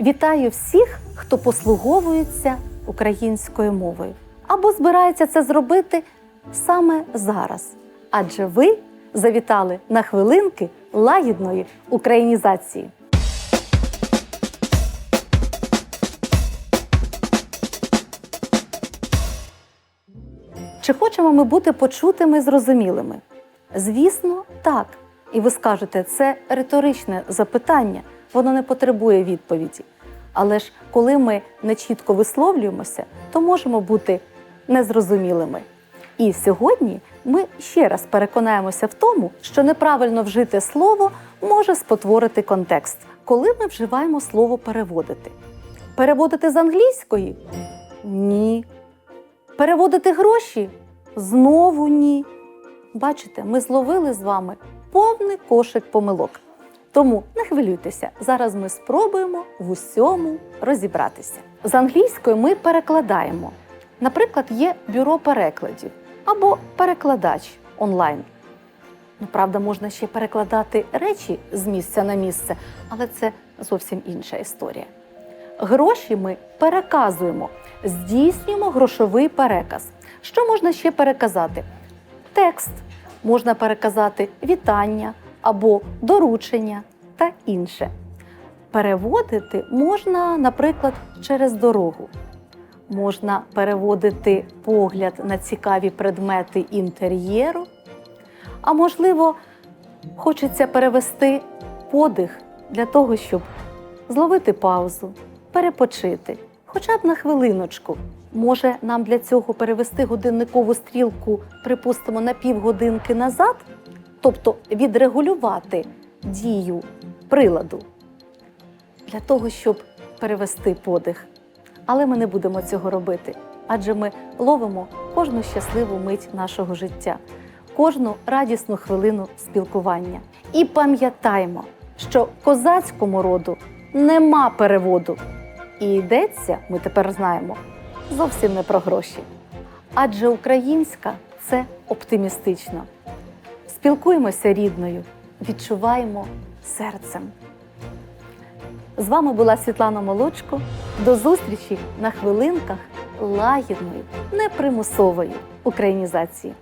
Вітаю всіх, хто послуговується українською мовою або збирається це зробити саме зараз. Адже ви завітали на хвилинки лагідної українізації. Чи хочемо ми бути почутими і зрозумілими? Звісно, так. І ви скажете, це риторичне запитання, воно не потребує відповіді. Але ж коли ми не чітко висловлюємося, то можемо бути незрозумілими. І сьогодні ми ще раз переконаємося в тому, що неправильно вжите слово може спотворити контекст, коли ми вживаємо слово переводити. Переводити з англійської? Ні. Переводити гроші? Знову ні. Бачите, ми зловили з вами повний кошик помилок. Тому не хвилюйтеся, зараз ми спробуємо в усьому розібратися. З англійської ми перекладаємо. Наприклад, є бюро перекладів або перекладач онлайн. Ну, правда, можна ще перекладати речі з місця на місце, але це зовсім інша історія. Гроші ми переказуємо, здійснюємо грошовий переказ. Що можна ще переказати? Текст можна переказати вітання або доручення та інше. Переводити можна, наприклад, через дорогу. Можна переводити погляд на цікаві предмети інтер'єру, а можливо, хочеться перевести подих для того, щоб зловити паузу, перепочити, хоча б на хвилиночку. Може, нам для цього перевести годинникову стрілку, припустимо, на півгодинки назад, тобто відрегулювати дію приладу для того, щоб перевести подих. Але ми не будемо цього робити, адже ми ловимо кожну щасливу мить нашого життя, кожну радісну хвилину спілкування. І пам'ятаємо, що козацькому роду нема переводу. І йдеться, ми тепер знаємо, зовсім не про гроші. Адже українська це оптимістично. Спілкуємося рідною, відчуваємо серцем. З вами була Світлана Молочко. До зустрічі на хвилинках лагідної, непримусової українізації.